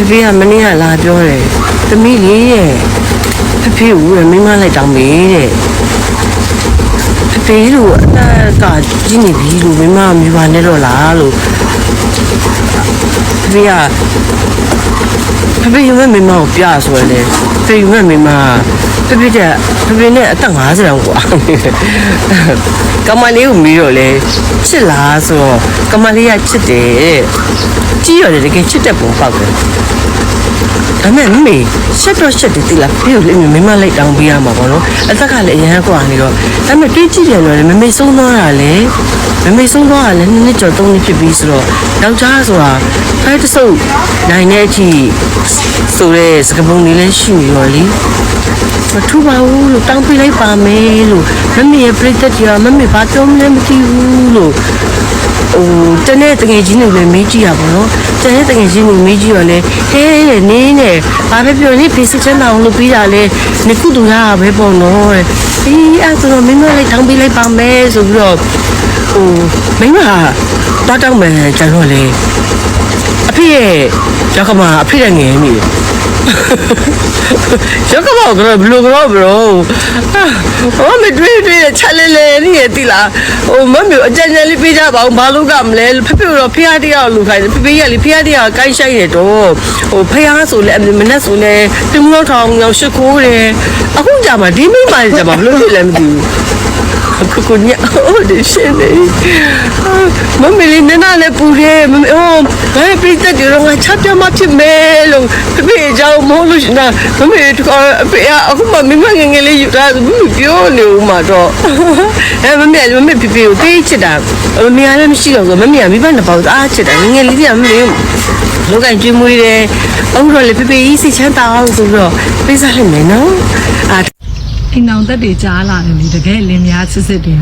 ဖေဖေကမနေ့ကလာပြောတယ်သမီးလေးရဲ့ဖေဖေကိုရမိမလိုက်တောင်းမေးတဲ့ဖေဖေလို့အတက်ကကြီးနေပြီလို့မိမမြူပါနဲ့တော့လားလို့ဖေဖေကဖေဖေယူမဲ့မိမကိုပြဆိုရလေဖေယူမဲ့မိမ ပြပြကြပြပြနဲ့အသက်50တောင်ကွာကမလေးကိုမီးတော့လေချစ်လားဆိုတော့ကမလေးကချစ်တယ်တဲ့ကြီးရတယ်တကယ်ချစ်တဲ့ပုံပေါက်တယ်ဒါမဲ့မိရှက်တော့ရှက်တယ်တိလားဖေကိုလည်းမိမလိုက်တောင်းပေးရမှာပေါ့နော်အသက်ကလည်းအရန်ကွာနေတော့ဒါမဲ့တွေးကြည့်တယ်လို့လည်းမမေဆုံးသွားတာလေမမေဆုံးသွားတာလည်းနှစ်နှစ်ကျော်သုံးနှစ်ဖြစ်ပြီဆိုတော့ယောက်ျားဆိုတာအဲတဆုပ်နိုင်တဲ့အချိန်ဆိုတဲ့စကပုံလေးလည်းရှိရောလी မထူပါဘူးလို့တောင်းပေးလိုက်ပါမယ်လို့မမေရဲ့ပြိတ္တတရားမမေဘာပြောမလဲမသိဘူးလို့ဟိုတနေ့တကယ်ချင်းတွေလည်းမေးကြည့်ရပါတော့တနေ့တကယ်ချင်းတွေမေးကြည့်ရလဲဟဲတဲ့နင်းတဲ့ဘာပဲပြောနေဖေးစစ်ချမ်းအောင်လုပ်ပြီးတာလဲနေကုတူရတာပဲပေါ့နော်တဲ့အေးအဲ့ဆိုတော့မင်းမလေးထောင်းပေးလိုက်ပါမယ်ဆိုပြီးတော့ဟိုမင်းကတောက်တောက်မယ်ကျန်တော့လေအဖေရဲ့ရောက်ကမအဖေရဲ့ငယ်နေတယ် ရောက်ကမကတော့ဘလို့ကတော့ဘလို့ဟောမတွေ့တွေ့ချက်လဲလဲနေရတိလားဟိုမမျိုးအကြံဉာဏ်လေးပေးကြပါဦးဘာလို့ကမလဲဖဖေတော့ဖះတရားလူခိုင်းတယ်ဖဖေရလေဖះတရားကိုင်းဆိုင်ရတော့ဟိုဖះဆိုလဲမနဲ့ဆိုလဲတင်မောထောင်ရောက်ရှိခိုးတယ်အခုကြမှာဒီမိမကြမှာဘလို့ဖြစ်လဲမသိဘူး အခုကညအိုးဒီရှင်နေမမလေးနနာလည်းပူတယ်မမအိုးဘယ်ပြည့်တဲ့ကြောငါချပြမဖြစ်မယ်လို့ဖဖေအကြောင်းမဟုတ်လို့ရှင်နာမမေတခါအဖေကအခုမှမိမငယ်ငယ်လေးယူတာဆိုမမေပြောနေဦးမှာတော့အဲမမေမမေဖေဖေကိုသိချစ်တာမမေကလည်းမရှိတော့ဆိုမမေကမိဘနှစ်ပေါင်းအားချစ်တာငယ်ငယ်လေးကမမေလောကန်ကျွေးမွေးတယ်အခုတော့လေဖေဖေကြီးစိတ်ချမ်းသာအောင်ဆိုတော့ပေးစားလိုက်မယ်နော် အာအိမ်အောင်သက်တွေကြားလာတယ်လေတကယ်လင်းများစစ်စစ်တယ်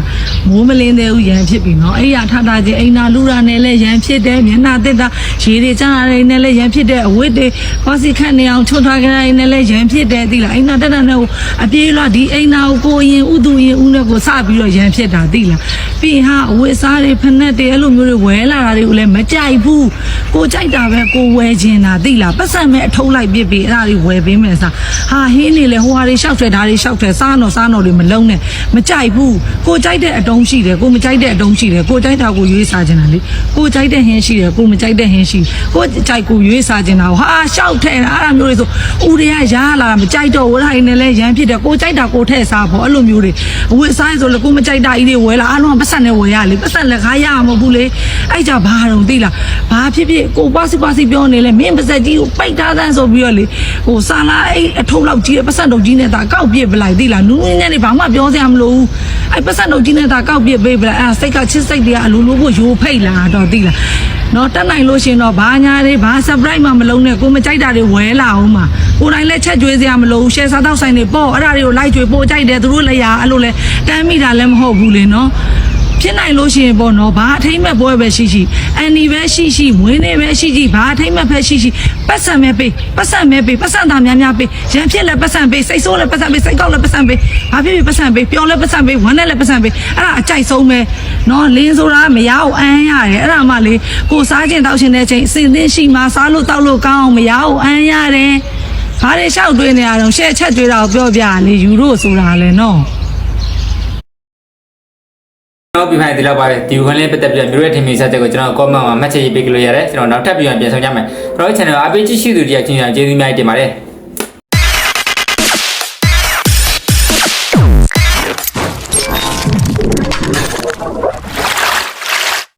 မိုးမလင်းသေးဘူးရန်ဖြစ်ပြီနော်အဲ့ရထထချင်းအိမ်နာလူရာနဲ့လည်းရန်ဖြစ်တယ်မျက်နှာတက်တာရေတွေကြားရတဲ့နဲ့လည်းရန်ဖြစ်တယ်အဝတ်တွေပါစီခန့်နေအောင်ချုံထားကြတဲ့နဲ့လည်းရန်ဖြစ်တယ်သိလားအိမ်နာတက်တာနဲ့အပြေးလာဒီအိမ်နာကိုကိုရင်ဥသူရင်ဥနဲ့ကိုစပြီးတော့ရန်ဖြစ်တာသိလား ပြီးဟာအဝတ်စားတွေဖက်နဲ့တွေအဲ့လိုမျိုးတွေဝဲလာတာတွေကိုလည်းမကြိုက်ဘူးကိုကြိုက်တာပဲကိုဝဲခြင်းတာသိလားပတ်စံမဲ့အထုံးလိုက်ပြစ်ပြီးအဲ့ဒါတွေဝဲပေးမယ်စားဟာဟင်းနေလေဟိုဟာတွေရှောက်တယ်ဒါတွေရှောက်တယ်စားတော့စားတော့တွေမလုံးနဲ့မကြိုက်ဘူးကိုကြိုက်တဲ့အတုံးရှိတယ်ကိုမကြိုက်တဲ့အတုံးရှိတယ်ကိုကြိုက်တာကိုရွေးစားခြင်းတာလေကိုကြိုက်တဲ့ဟင်းရှိတယ်ကိုမကြိုက်တဲ့ဟင်းရှိကိုကြိုက်ကိုရွေးစားခြင်းတာဟာရှောက်ထဲတာအဲ့ဒါမျိုးတွေဆိုဦးတွေကရားလာတာမကြိုက်တော့ဝထိုင်နေလဲရမ်းဖြစ်တယ်ကိုကြိုက်တာကိုထဲ့စားဖို့အဲ့လိုမျိုးတွေအဝတ်စားဆိုလေကိုမကြိုက်တာကြီးတွေဝဲလာအားလုံးကပတ်စံနဲ့ဝဲရလေပတ်စံလက်ကားရမှာမဟုတ်ဘူးလေအဲ့ကြဘာတော့သိလားဘာဖြစ်ဖြစ်ကိုပါစီပါစီပြောနေလဲမင်းပါစက်ကြီးကိုပိတ်ထားသန်းဆိုပြီးတော့လေဟိုစာလာအဲ့အထုပ်လောက်ကြီးတဲ့ပတ်စံတုပ်ကြီးနဲ့ဒါကောက်ပြစ်ပလိုက်သိလားနူးနူးနဲ့နေဘာမှပြောစရာမလိုဘူးအဲ့ပတ်စံတုပ်ကြီးနဲ့ဒါကောက်ပြစ်ပေးပလိုက်အဲ့စိတ်ကချစ်စိတ်တွေကအလိုလိုဖို့ယိုဖိတ်လာတော့သိလားနော်တက်နိုင်လို့ရှင်တော့ဘာညာတွေဘာ surprise မှမလုံးနဲ့ကိုမကြိုက်တာတွေဝဲလာအောင်မှာကိုယ်တိုင်လည်းချက်ကြွေးစရာမလိုဘူး share စားတော့ဆိုင်တွေပေါ့အဲ့ဒါတွေကိုလိုက်ကြွေးပို့ကြိုက်တယ်သူတို့လည်းရအဲ့လိုလဲတမ်းမိတာလည်းမဟုတ်ဘူးလေနော် ဖြစ်နိုင်လို့ရှိရင်ပေါ့နော်ဘာအထိမ့်မဲ့ပွဲပဲရှိရှိအန်ဒီပဲရှိရှိမွေးနေ့ပဲရှိရှိဘာအထိမ့်မဲ့ပဲရှိရှိပတ်စံမဲ့ပေးပတ်စံမဲ့ပေးပတ်စံသားများများပေးရန်ဖြစ်လဲပတ်စံပေးစိတ်ဆိုးလဲပတ်စံပေးစိတ်ကောက်လဲပတ်စံပေးဘာဖြစ်ဖြစ်ပတ်စံပေးပျော်လဲပတ်စံပေးဝမ်းနဲ့လဲပတ်စံပေးအဲ့ဒါအကြိုက်ဆုံးပဲနော်လင်းဆိုတာမရအောင်အမ်းရတယ်အဲ့ဒါမှလေကိုစားခြင်းတောက်ခြင်းတဲ့ချိန်အစင်သင်းရှိမှစားလို့တောက်လို့ကောင်းအောင်မရအောင်အမ်းရတယ်ဘာတွေလျှောက်တွေးနေရတော့ရှဲချက်တွေးတာကိုပြောပြရလေယူလို့ဆိုတာလဲနော်ကျွန် တော်ပြဖိုင်ဒီလောက်ပါပဲဒီဝင်လေးပတ်သက်ပြီးတော့မျိုးရဲ့ထင်မြင်ဆက်ချက်ကိုကျွန်တော် comment မှာမှတ်ချက်ရေးပေးကြလို့ရတယ်ကျွန်တော်နောက်ထပ်ပြန်ပြန်ဆောင်ကြမယ်ကျွန်တော် channel အပေးကြည့်ရှိသူတွေကချင်းချင်းကျေးဇူးများတင်ပါတယ်